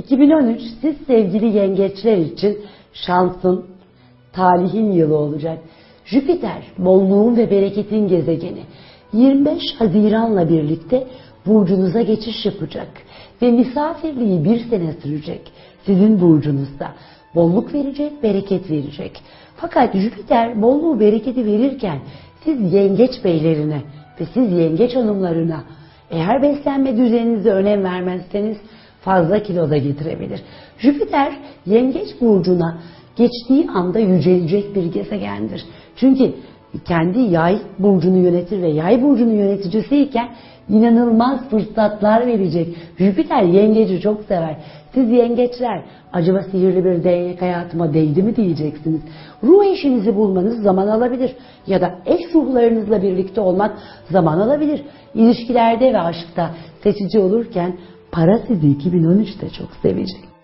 2013 siz sevgili yengeçler için şansın, talihin yılı olacak. Jüpiter, bolluğun ve bereketin gezegeni. 25 Haziran'la birlikte burcunuza geçiş yapacak ve misafirliği bir sene sürecek. Sizin burcunuzda bolluk verecek, bereket verecek. Fakat Jüpiter bolluğu, bereketi verirken siz yengeç beylerine ve siz yengeç hanımlarına eğer beslenme düzeninize önem vermezseniz fazla kilo da getirebilir. Jüpiter yengeç burcuna geçtiği anda yücelecek bir gezegendir. Çünkü kendi yay burcunu yönetir ve yay burcunun yöneticisiyken inanılmaz fırsatlar verecek. Jüpiter yengeci çok sever. Siz yengeçler acaba sihirli bir değnek hayatıma değdi mi diyeceksiniz. Ruh eşinizi bulmanız zaman alabilir. Ya da eş ruhlarınızla birlikte olmak zaman alabilir. İlişkilerde ve aşkta seçici olurken para sizi 2013'te çok sevecek.